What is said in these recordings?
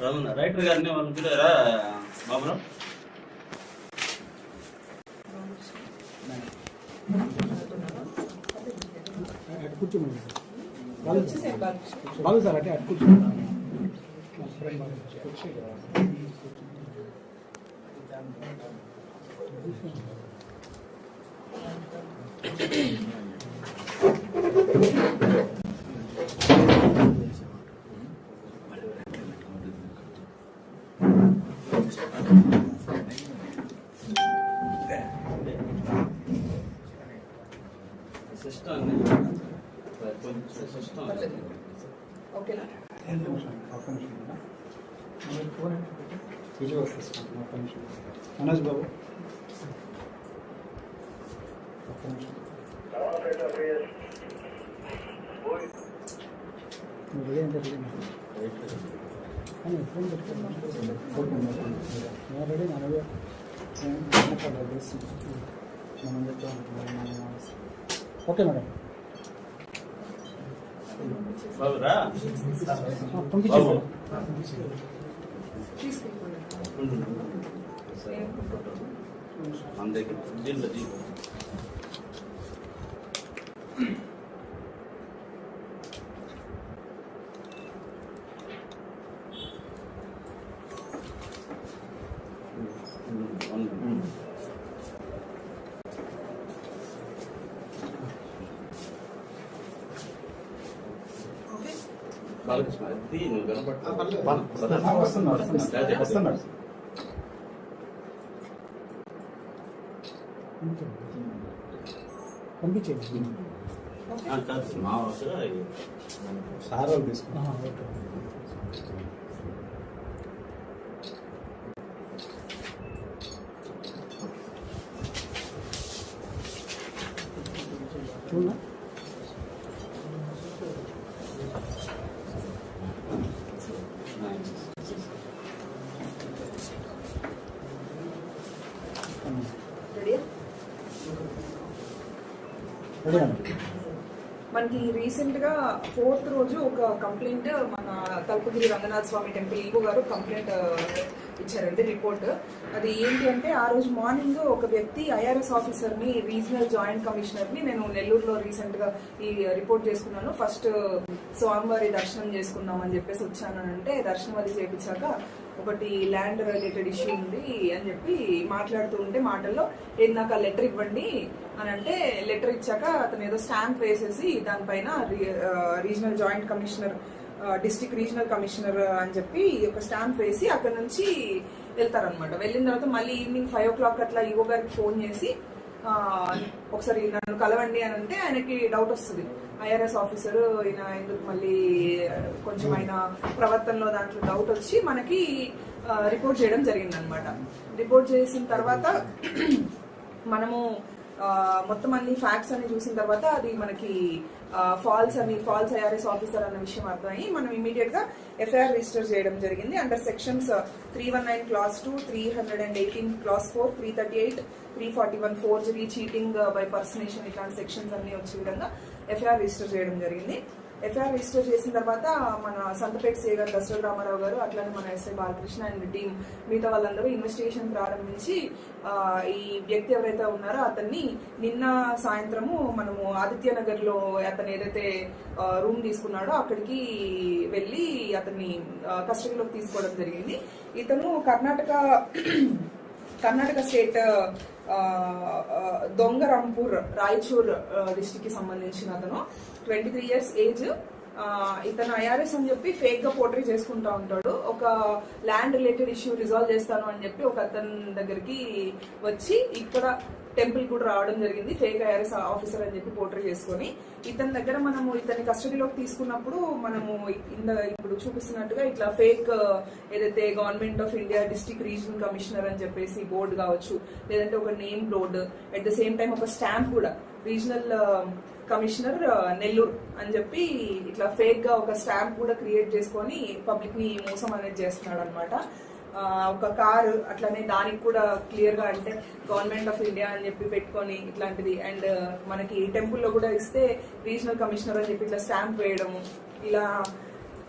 Ramana writer గారిని వాళ్ళు పిలవరా బాబురావు? అటు కూర్చోమని బాగు బాగు సార్ అంటే అటు కూర్చోమని ఓకేనా ఫోన్ విజువల్ ఒక్క నిమిషం. మనోజ్ బాబు. ఒక్క నిమిషం. ఫోన్ రెడీ ఓకే మేడం బాబురా పంపించేసి అందరికి దీంట్లో దీంట్లో పంపించేయండి కాదు మా అవసరం సార్ వాళ్ళు తీసుకున్నా చూడనా రెడీ రెడీ అండి మనకి రీసెంట్గా ఫోర్త్ రోజు ఒక కంప్లైంట్ మన తలుపుగిరి రంగనాథ స్వామి టెంపుల్ ఈవో గారు కంప్లైంట్ ఇచ్చారండి రిపోర్ట్ అది ఏంటి అంటే ఆ రోజు మార్నింగ్ ఒక వ్యక్తి ఐఆర్ఎస్ ఆఫీసర్ని రీజనల్ జాయింట్ కమిషనర్ని నేను నెల్లూరులో రీసెంట్గా ఈ రిపోర్ట్ చేసుకున్నాను. ఫస్ట్ స్వామివారి దర్శనం చేసుకుందాం అని చెప్పేసి వచ్చాను అంటే దర్శనం అది చేపించాక ఒకటి ల్యాండ్ రిలేటెడ్ ఇష్యూ ఉంది అని చెప్పి మాట్లాడుతూ ఉంటే మాటల్లో ఏది నాకు ఆ లెటర్ ఇవ్వండి అని అంటే లెటర్ ఇచ్చాక అతను ఏదో స్టాంప్ వేసేసి దానిపైన రీ- regional joint commissioner district regional commissioner అని చెప్పి ఒక స్టాంప్ వేసి అక్కడ నుంచి వెళ్తారనమాట వెళ్ళిన తర్వాత మళ్ళీ ఈవినింగ్ ఫైవ్ ఓ క్లాక్ అట్లా ఈవో గారికి ఫోన్ చేసి ఒకసారి నన్ను కలవండి అని అంటే ఆయనకి డౌట్ వస్తుంది. ఐఆర్ఎస్ ఆఫీసర్ ఈయన ఎందుకు మళ్ళీ కొంచెం ఆయన ప్రవర్తనలో దాంట్లో డౌట్ వచ్చి మనకి రిపోర్ట్ చేయడం జరిగింది అనమాట రిపోర్ట్ చేసిన తర్వాత మనము మొత్తం అన్ని ఫ్యాక్ట్స్ అన్ని చూసిన తర్వాత అది మనకి ఫాల్స్ అని ఫాల్స్ ఐఆర్ఎస్ ఆఫీసర్ అన్న విషయం అర్థమయ్యి మనం ఇమీడియట్గా ఎఫ్ఐఆర్ రిజిస్టర్ చేయడం జరిగింది. Under sections three one nine clause two three hundred and eighteen clause four three thirty eight three forty one forgery cheating by personation ఇట్లాంటి సెక్షన్స్ అన్ని వచ్చే విధంగా ఎఫ్ఐఆర్ రిజిస్టర్ చేయడం జరిగింది. ఎఫ్ఐఆర్ రిజిస్టర్ చేసిన తర్వాత మన సంతపేట సే గారు దశరథ రామారావు గారు అట్లానే మన ఎస్ఐ బాలకృష్ణ అండ్ టీం మిగతా వాళ్ళందరూ ఇన్వెస్టిగేషన్ ప్రారంభించి ఈ వ్యక్తి ఎవరైతే ఉన్నారో అతన్ని నిన్న సాయంత్రము మనము ఆదిత్యనగర్లో అతను ఏదైతే రూమ్ తీసుకున్నాడో అక్కడికి వెళ్ళి అతన్ని కస్టడీలోకి తీసుకోవడం జరిగింది. ఇతను కర్ణాటక కర్ణాటక స్టేట్ దొంగరంపూర్ రాయచూర్ డిస్టిక్కి సంబంధించిన అతను. Twenty three years age. ఇతను ఐఆర్ఎస్ అని చెప్పి ఫేక్గా పోర్ట్రీ చేసుకుంటా ఉంటాడు. ఒక ల్యాండ్ రిలేటెడ్ ఇష్యూ రిజాల్వ్ చేస్తాను అని చెప్పి ఒక అతని దగ్గరికి వచ్చి ఇక్కడ టెంపుల్ కూడా రావడం జరిగింది. ఫేక్ ఐఆర్ఎస్ ఆఫీసర్ అని చెప్పి పోర్ట్రీ చేసుకొని ఇతని దగ్గర మనము ఇతని కస్టడీలోకి తీసుకున్నప్పుడు మనము ఇంద ఇప్పుడు చూపిస్తున్నట్టుగా ఇట్లా ఫేక్ ఏదైతే government of India district regional commissioner అని చెప్పేసి బోర్డు కావచ్చు లేదంటే ఒక name board at the same time ఒక స్టాంప్ కూడా రీజనల్ కమిషనర్ నెల్లూరు అని చెప్పి ఇట్లా ఫేక్గా ఒక స్టాంప్ కూడా క్రియేట్ చేసుకొని పబ్లిక్ని మోసం అనేది చేస్తున్నాడు అనమాట ఒక కారు అట్లనే దానికి కూడా క్లియర్గా అంటే గవర్నమెంట్ ఆఫ్ ఇండియా అని చెప్పి పెట్టుకొని ఇట్లాంటిది. అండ్ మనకి టెంపుల్లో కూడా ఇస్తే రీజనల్ కమిషనర్ అని చెప్పి ఇట్లా స్టాంప్ వేయడము ఇలా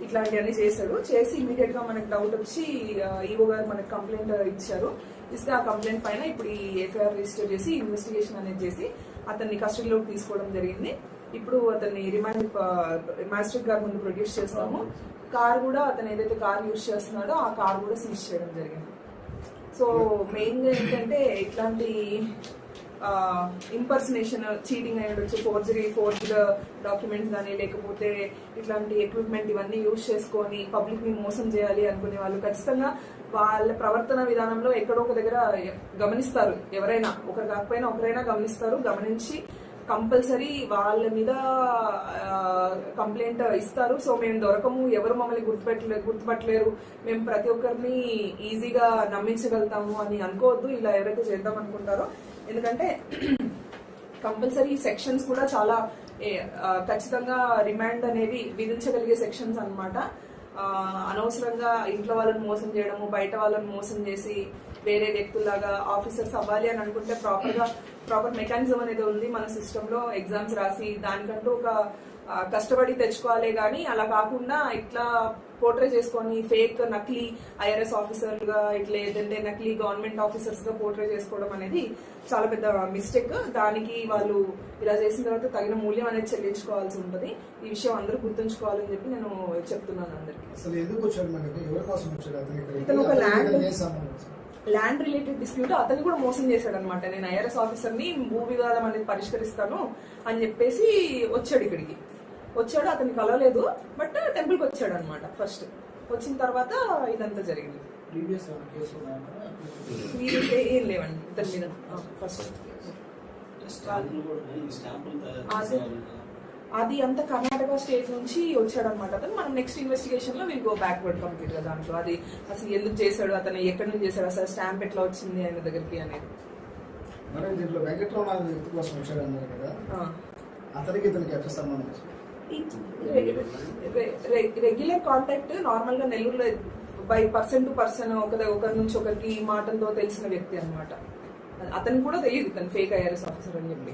ఇట్లాంటివన్నీ చేశారు. చేసి ఇమీడియట్గా మనకు డౌట్ వచ్చి ఈవో గారు మనకు కంప్లైంట్ ఇచ్చారు. ఇస్తే ఆ కంప్లైంట్ పైన ఇప్పుడు ఈ ఎఫ్ఐఆర్ రిజిస్టర్ చేసి ఇన్వెస్టిగేషన్ అనేది చేసి అతన్ని కస్టడీలోకి తీసుకోవడం జరిగింది. ఇప్పుడు అతన్ని రిమాండ్ మాజిస్ట్రేట్ గారి ముందు ప్రొడ్యూస్ చేస్తాము. కార్ కూడా అతను ఏదైతే కార్ యూజ్ చేస్తున్నాడో ఆ కార్ కూడా సీజ్ చేయడం జరిగింది. సో మెయిన్ ఏంటంటే ఇట్లాంటి ఇంపర్సనేషన్ చీటింగ్ అయి ఉండొచ్చు ఫోర్జరీ ఫోర్జ్డ్ డాక్యుమెంట్స్ కానీ లేకపోతే ఇట్లాంటి ఎక్విప్మెంట్ ఇవన్నీ యూజ్ చేసుకొని పబ్లిక్ని మోసం చేయాలి అనుకునే వాళ్ళు ఖచ్చితంగా వాళ్ళ ప్రవర్తన విధానంలో ఎక్కడో ఒక దగ్గర గమనిస్తారు. ఎవరైనా ఒకరు కాకపోయినా ఒకరైనా గమనిస్తారు గమనించి కంపల్సరీ వాళ్ళ మీద కంప్లైంట్ ఇస్తారు. సో మేము దొరకము ఎవరు మమ్మల్ని గుర్తుపెట్టలేరు గుర్తుపట్టలేరు. మేము ప్రతి ఒక్కరిని ఈజీగా నమ్మించగలుగుతాము అని అనుకోవద్దు. ఇలా ఎవరైతే చేద్దాం అనుకుంటారో. ఎందుకంటే కంపల్సరీ సెక్షన్స్ కూడా చాలా ఖచ్చితంగా రిమాండ్ అనేది విధించగలిగే సెక్షన్స్ అనమాట అనవసరంగా ఇంట్లో వాళ్ళని మోసం చేయడము బయట వాళ్ళని మోసం చేసి వేరే వ్యక్తుల్లాగా ఆఫీసర్స్ అవ్వాలి అని అనుకుంటే ప్రాపర్గా ప్రాపర్ మెకానిజం అనేది ఉంది మన సిస్టమ్లో ఎగ్జామ్స్ రాసి దానికంటూ ఒక కష్టపడి తెచ్చుకోవాలి కానీ అలా కాకుండా ఇట్లా పోర్ట్రే చేసుకొని ఫేక్ నకిలీ ఐఆర్ఎస్ ఆఫీసర్లుగా ఇట్లా ఏదంటే నకిలీ గవర్నమెంట్ ఆఫీసర్స్గా పోర్ట్రే చేసుకోవడం అనేది చాలా పెద్ద మిస్టేక్. దానికి వాళ్ళు ఇలా చేసిన తర్వాత తగిన మూల్యం అనేది చెల్లించుకోవాల్సి ఉంటుంది. ఈ విషయం అందరూ గుర్తుంచుకోవాలని చెప్పి నేను చెప్తున్నాను అందరికి? ఇతను ఒక ల్యాండ్ ల్యాండ్ రిలేటెడ్ డిస్ప్యూట్ అతన్ని కూడా మోసం చేశాడు అనమాట నేను ఐఆర్ఎస్ ఆఫీసర్ని భూ వివాదం అనేది పరిష్కరిస్తాను అని చెప్పేసి వచ్చాడు ఇక్కడికి. వచ్చాడు అతన్ని కలవలేదు బట్ టెంపుల్కి వచ్చాడు అనమాట ఫస్ట్ వచ్చిన తర్వాత ఇదంతా జరిగింది. ఏం లేవండి ఇతని మీద. ఫస్ట్ ఈ అదే. అంత కర్ణాటక స్టేట్ నుంచి వచ్చాడు అనమాట అతను. మనం నెక్స్ట్ ఇన్వెస్టిగేషన్లో విల్ గో బ్యాక్వర్డ్ కంప్లీట్గా దాంట్లో. అది అసలు ఎందుకు చేశాడు అతను ఎక్కడి నుంచి చేశాడు అసలు స్టాంప్ ఎట్లా వచ్చింది ఆయన దగ్గరికి అనేది. మరి దీంట్లో వెంకట్రావు వ్యక్తి కోసం వచ్చాడు అన్నారు కదా. అతనికి ఇతనికి ఎట్లా సంబంధం రెగ్యులర్ కాంటాక్ట్ నార్మల్గా నెల్లూరులో బై పర్సన్ టు పర్సన్ ఒక ఒకరి నుంచి ఒకరికి మాటలతో తెలిసిన వ్యక్తి అన్నమాట. అతను కూడా తెలియదు తను ఫేక్ ఐఆర్ఎస్ ఆఫీసర్ అని చెప్పి.